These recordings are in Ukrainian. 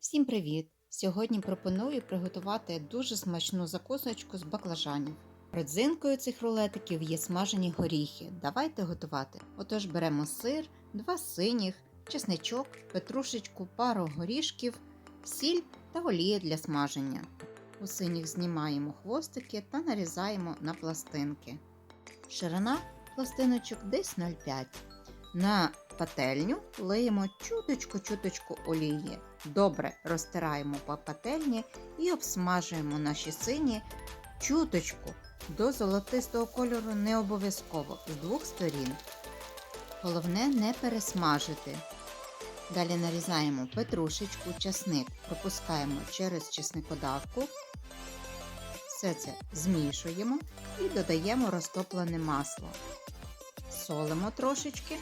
Всім привіт! Сьогодні пропоную приготувати дуже смачну закусочку з баклажанів. Родзинкою цих рулетиків є смажені горіхи. Давайте готувати. Отож беремо сир, два синіх, чесничок, петрушечку, пару горішків, сіль та олія для смаження. У синіх знімаємо хвостики та нарізаємо на пластинки. Ширина пластиночок десь 0,5. На пательню лиємо чуточку-чуточку олії. Добре розтираємо по пательні і обсмажуємо наші сині чуточку до золотистого кольору не обов'язково з двох сторін. Головне не пересмажити. Далі нарізаємо петрушечку, часник пропускаємо через чесникодавку. Все це змішуємо і додаємо розтоплене масло. Солимо трошечки.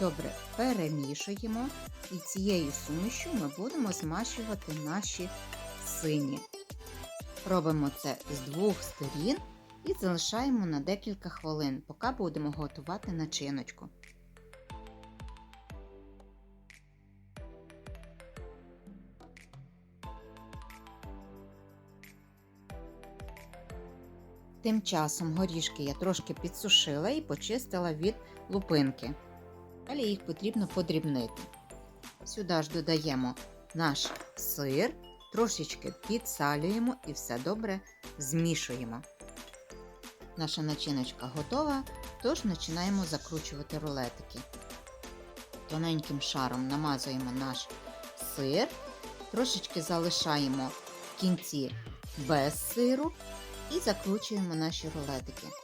Добре перемішуємо і цією сумішю ми будемо змащувати наші сині. Робимо це з двох сторін і залишаємо на декілька хвилин, поки будемо готувати начиночку. Тим часом горішки я трошки підсушила і почистила від лупинки. Далі їх потрібно подрібнити. Сюди ж додаємо наш сир, трошечки підсалюємо і все добре змішуємо. Наша начиночка готова, тож починаємо закручувати рулетики. Тоненьким шаром намазуємо наш сир, трошечки залишаємо в кінці без сиру і закручуємо наші рулетики.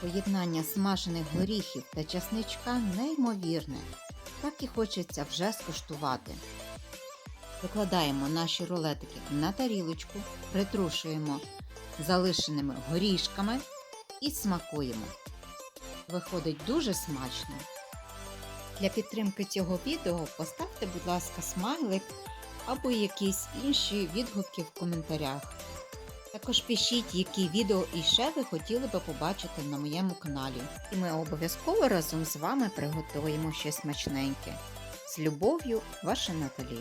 Поєднання смажених горіхів та часничка неймовірне, так і хочеться вже скуштувати. Викладаємо наші рулетики на тарілочку, притрушуємо залишеними горішками і смакуємо. Виходить дуже смачно. Для підтримки цього відео поставте, будь ласка, смайлик або якісь інші відгуки в коментарях. Також пишіть, які відео і ще ви хотіли би побачити на моєму каналі. І ми обов'язково разом з вами приготуємо щось смачненьке. З любов'ю, ваша Наталі.